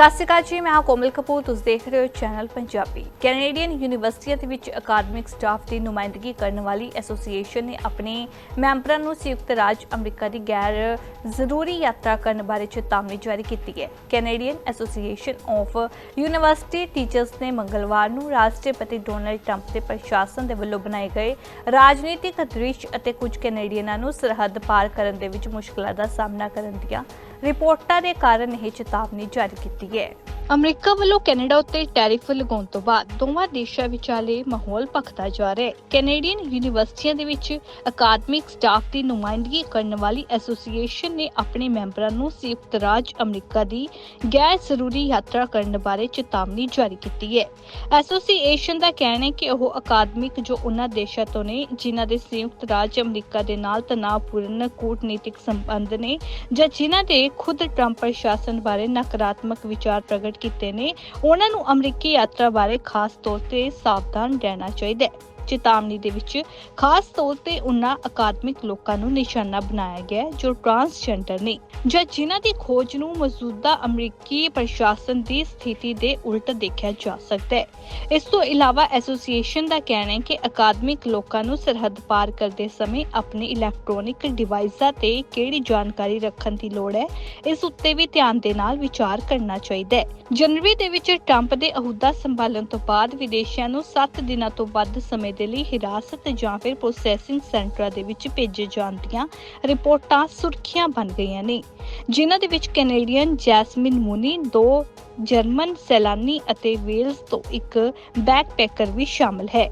ਸਤਿ ਸ਼੍ਰੀ ਅਕਾਲ ਜੀ, ਮੈਂ ਹਾਂ ਕੋਮਲ ਕਪੂਰ, ਤੁਸੀਂ ਦੇਖ ਰਹੇ ਹੋ ਚੈਨਲ ਪੰਜਾਬੀ। ਕੈਨੇਡੀਅਨ ਯੂਨੀਵਰਸਿਟੀਆਂ ਦੇ ਵਿੱਚ ਅਕਾਦਮਿਕ ਸਟਾਫ ਦੀ ਨੁਮਾਇੰਦਗੀ ਕਰਨ ਵਾਲੀ ਐਸੋਸੀਏਸ਼ਨ ਨੇ ਆਪਣੇ ਮੈਂਬਰਾਂ ਨੂੰ ਸੰਯੁਕਤ ਰਾਜ ਅਮਰੀਕਾ ਦੀ ਗੈਰ ਜ਼ਰੂਰੀ ਯਾਤਰਾ ਕਰਨ ਬਾਰੇ ਚੇਤਾਵਨੀ ਜਾਰੀ ਕੀਤੀ ਹੈ। Canadian association of university teachers ਨੇ ਮੰਗਲਵਾਰ ਨੂੰ ਰਾਸ਼ਟਰਪਤੀ ਡੋਨਲਡ ਟਰੰਪ ਦੇ ਪ੍ਰਸ਼ਾਸਨ ਦੇ ਵੱਲੋਂ ਬਣਾਏ ਗਏ ਰਾਜਨੀਤਿਕ ਦ੍ਰਿਸ਼ ਅਤੇ ਕੁਝ ਕੈਨੇਡੀਅਨਾਂ ਨੂੰ ਸਰਹੱਦ ਪਾਰ ਕਰਨ ਦੇ ਵਿੱਚ ਮੁਸ਼ਕਲਾਂ ਦਾ ਸਾਹਮਣਾ ਕਰਨ ਦੀਆਂ ਰਿਪੋਰਟਾਂ ਦੇ ਕਾਰਨ ਇਹ ਚੇਤਾਵਨੀ ਜਾਰੀ ਕੀਤੀ ਹੈ। ਅਮਰੀਕਾ ਵੱਲੋਂ ਕੈਨੇਡਾ ਉੱਤੇ ਟੈਰਿਫ ਲਗਾਉਣ ਤੋਂ ਬਾਅਦ ਦੋਵਾਂ ਦੇਸ਼ਾਂ ਵਿਚਾਲੇ ਮਾਹੌਲ ਭਖਦਾ ਜਾ ਰਿਹਾ ਹੈ। ਕੈਨੇਡੀਅਨ ਯੂਨੀਵਰਸਿਟੀਆਂ ਦੇ ਵਿੱਚ ਅਕਾਦਮਿਕ ਸਟਾਫ ਦੀ ਨੁਮਾਇੰਦਗੀ ਕਰਨ ਵਾਲੀ ਐਸੋਸੀਏਸ਼ਨ ਨੇ ਆਪਣੇ ਮੈਂਬਰਾਂ ਨੂੰ ਸੰਯੁਕਤ ਰਾਜ ਅਮਰੀਕਾ ਦੀ ਗੈਰ ਜ਼ਰੂਰੀ ਯਾਤਰਾ ਕਰਨ ਬਾਰੇ ਚੇਤਾਵਨੀ ਜਾਰੀ ਕੀਤੀ ਹੈ। ਐਸੋਸੀਏਸ਼ਨ ਦਾ ਕਹਿਣਾ ਹੈ ਕਿ ਉਹ ਅਕਾਦਮਿਕ ਜੋ ਉਹਨਾਂ ਦੇਸ਼ਾਂ ਤੋਂ ਨੇ, ਜਿਨ੍ਹਾਂ ਦੇ ਸੰਯੁਕਤ ਰਾਜ ਅਮਰੀਕਾ ਦੇ ਨਾਲ ਤਣਾਅਪੂਰਨ ਕੂਟਨੀਤਿਕ ਸੰਬੰਧ ਨੇ ਜਾਂ ਜਿਨ੍ਹਾਂ ਦੇ ਖੁਦ ਟਰੰਪ ਪ੍ਰਸ਼ਾਸਨ ਬਾਰੇ ਨਕਾਰਾਤਮਕ ਵਿਚਾਰ ਪ੍ਰਗਟ ਕੀਤੇ ਨੇ। ਉਹਨਾਂ ਨੂੰ ਅਮਰੀਕੀ ਯਾਤਰਾ ਬਾਰੇ ਖਾਸ ਤੌਰ ਤੇ ਸਾਵਧਾਨ ਰਹਿਣਾ ਚਾਹੀਦਾ ਹੈ। ਚੇਤਾਵਨੀ ਦੇ ਵਿੱਚ। ਖਾਸ ਤੌਰ ਤੇ ਉਹਨਾਂ ਅਕਾਦਮਿਕ ਲੋਕਾਂ ਨੂੰ ਨਿਸ਼ਾਨਾ ਬਣਾਇਆ ਗਿਆ ਹੈ, ਜੋ ਟਰਾਂਸਜੈਂਡਰ ਨੇ ਜਾਂ ਜਿਨ੍ਹਾਂ ਦੀ ਖੋਜ ਨੂੰ ਮੌਜੂਦਾ ਅਮਰੀਕੀ ਪ੍ਰਸ਼ਾਸਨ ਦੀ ਸਥਿਤੀ ਦੇ ਉਲਟ ਦੇਖਿਆ ਜਾ ਸਕਦਾ ਹੈ। ਇਸ ਤੋਂ ਇਲਾਵਾ ਐਸੋਸੀਏਸ਼ਨ ਦਾ ਕਹਿਣਾ ਹੈ ਕਿ ਅਕਾਦਮਿਕ ਲੋਕਾਂ ਨੂੰ ਸਰਹੱਦ ਪਾਰ ਕਰਦੇ ਸਮੇਂ ਆਪਣੇ ਇਲੈਕਟ੍ਰੋਨਿਕ ਡਿਵਾਈਸਾਂ ਤੇ ਕਿਹੜੀ ਜਾਣਕਾਰੀ ਰੱਖਣ ਦੀ ਲੋੜ ਹੈ, ਇਸ ਉੱਤੇ ਵੀ ਧਿਆਨ ਦੇ ਨਾਲ ਵਿਚਾਰ ਕਰਨਾ ਚਾਹੀਦਾ ਹੈ। ਜਨਵਰੀ ਦੇ ਵਿੱਚ ਟਰੰਪ ਦੇ ਅਹੁਦਾ ਸੰਭਾਲਣ ਤੋਂ ਬਾਅਦ ਵਿਦੇਸ਼ੀਆਂ ਨੂੰ 7 ਦਿਨਾਂ ਤੋਂ ਵੱਧ ਸਮੇਂ ਦੇ ਲਈ ਹਿਰਾਸਤ ਜਾਂ ਫਿਰ ਪ੍ਰੋਸੈਸਿੰਗ ਸੈਂਟਰਾਂ ਦੇ ਵਿੱਚ ਭੇਜੇ ਜਾਣ ਦੀਆਂ ਰਿਪੋਰਟਾਂ ਸੁਰਖੀਆਂ ਬਣ ਗਈਆਂ ਨੇ। ਜਿਨ੍ਹਾਂ ਦੇ ਵਿੱਚ ਕੈਨੇਡੀਅਨ ਜੈਸਮਿਨ ਮੂਨੀ ਦੋ ਜਰਮਨ ਸੈਲਾਨੀ ਅਤੇ ਵੇਲਸ ਤੋਂ ਇੱਕ ਬੈਕਪੈਕਰ ਵੀ ਸ਼ਾਮਲ ਹੈ।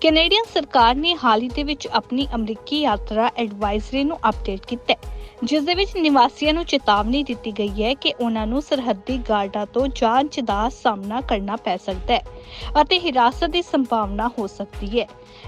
ਕੈਨੇਡੀਅਨ ਸਰਕਾਰ ਨੇ ਹਾਲ ਹੀ ਦੇ ਵਿੱਚ ਆਪਣੀ ਅਮਰੀਕੀ ਯਾਤਰਾ ਐਡਵਾਈਜ਼ਰੀ ਨੂੰ ਅਪਡੇਟ ਕੀਤਾ ਹੈ, ਜਿਸ ਦੇ ਵਿੱਚ ਨਿਵਾਸੀਆਂ ਨੂੰ ਚੇਤਾਵਨੀ ਦਿੱਤੀ ਗਈ ਹੈ ਕਿ ਉਹਨਾਂ ਨੂੰ ਸਰਹੱਦੀ ਗਾਰਡਾਂ ਤੋਂ ਜਾਂਚ ਦਾ ਸਾਹਮਣਾ ਕਰਨਾ ਪੈ ਸਕਦਾ ਹੈ ਅਤੇ ਹਿਰਾਸਤ ਦੀ ਸੰਭਾਵਨਾ ਹੋ ਸਕਦੀ ਹੈ।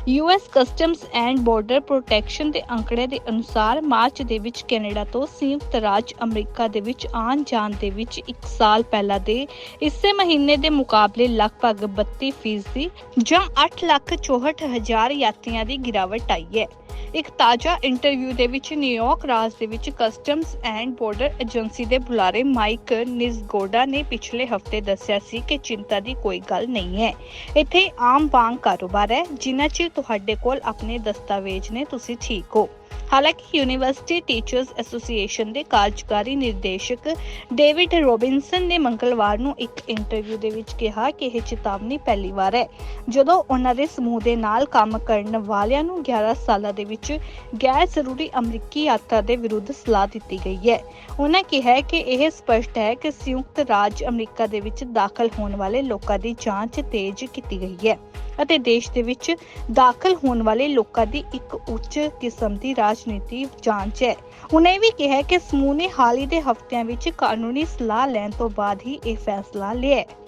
US customs and border protection ਦੇ ਅੰਕੜੇ ਦੇ ਅਨੁਸਾਰ ਮਾਰਚ ਦੇ ਵਿੱਚ ਕੈਨੇਡਾ ਤੋਂ ਸੰਯੁਕਤ ਰਾਜ ਅਮਰੀਕਾ ਦੇ ਵਿੱਚ ਆਉਣ ਜਾਣ ਦੇ ਵਿੱਚ 1 ਸਾਲ ਪਹਿਲਾਂ ਦੇ ਇਸੇ ਮਹੀਨੇ ਦੇ ਮੁਕਾਬਲੇ ਲਗਭਗ 32% ਜਾਂ 8,64,000 ਯਾਤਰੀਆਂ ਦੀ ਗਿਰਾਵਟ ਆਈ ਹੈ। ਇੱਕ ਤਾਜ਼ਾ ਇੰਟਰਵਿਊ ਦੇ ਵਿੱਚ ਨਿਊਯਾਰਕ ਰਾਜ ਦੇ ਵਿੱਚ ਕਸਟਮਸ ਐਂਡ ਬਾਰਡਰ ਏਜੰਸੀ ਦੇ ਬੁਲਾਰੇ ਮਾਈਕ ਨਿਸਗੋਡਾ ਨੇ ਪਿਛਲੇ ਹਫ਼ਤੇ ਦੱਸਿਆ ਸੀ ਕਿ ਚਿੰਤਾ ਦੀ ਕੋਈ ਗੱਲ ਨਹੀਂ ਹੈ। ਇੱਥੇ ਆਮ ਵਾਂਗ ਕਾਰੋਬਾਰ ਹੈ ਜਿਨ੍ਹਾਂ ਚ ਤੁਹਾਡੇ ਕੋਲ ਆਪਣੇ ਦਸਤਾਵੇਜ਼ ਨੇ ਤੁਸੀਂ ਠੀਕ ਹੋ। ਹਾਲਾਂਕਿ ਯੂਨੀਵਰਸਿਟੀ ਟੀਚਰਸ ਐਸੋਸੀਏਸ਼ਨ ਦੇ ਕਾਰਜਕਾਰੀ ਨਿਰਦੇਸ਼ਕ ਡੇਵਿਡ ਰੋਬਿਨਸਨ ਨੇ ਮੰਗਲਵਾਰ ਨੂੰ ਇੱਕ ਇੰਟਰਵਿਊ ਦੇ ਵਿੱਚ ਕਿਹਾ ਕਿ ਇਹ ਚੇਤਾਵਨੀ ਪਹਿਲੀ ਵਾਰ ਹੈ। ਜਦੋਂ ਉਹਨਾਂ ਦੇ ਸਮੂਹ ਦੇ ਨਾਲ ਕੰਮ ਕਰਨ ਵਾਲਿਆਂ ਨੂੰ 11 ਸਾਲਾਂ ਦੇ ਵਿੱਚ ਗੈਰ ਜ਼ਰੂਰੀ ਅਮਰੀਕੀ ਯਾਤਰਾ ਦੇ ਵਿਰੁੱਧ ਸਲਾਹ ਦਿੱਤੀ ਗਈ ਹੈ। ਉਹਨਾਂ ਕਿਹਾ ਕਿ ਇਹ ਸਪਸ਼ਟ ਹੈ ਕਿ ਸੰਯੁਕਤ ਰਾਜ ਅਮਰੀਕਾ ਦੇ ਵਿੱਚ ਦਾਖਲ ਹੋਣ ਵਾਲੇ ਲੋਕਾਂ ਦੀ ਜਾਂਚ ਤੇਜ਼ ਕੀਤੀ ਗਈ ਹੈ। ਅਤੇ ਦੇਸ਼ ਦੇ ਵਿੱਚ ਦਾਖਲ ਹੋਣ ਵਾਲੇ ਲੋਕਾਂ ਦੀ ਇੱਕ ਉੱਚ ਕਿਸਮ ਦੀ ਰਾਜਨੀਤੀ ਜਾਂਚ ਹੈ। ਉਹਨੇ ਇਹ ਵੀ ਕਿਹਾ ਕਿ ਸਮੂਹ ਨੇ ਹਾਲ ਹੀ ਦੇ ਹਫ਼ਤਿਆਂ ਵਿੱਚ ਕਾਨੂੰਨੀ ਸਲਾਹ ਲੈਣ ਤੋਂ ਬਾਅਦ ਹੀ ਇਹ ਫੈਸਲਾ ਲਿਆ ਹੈ।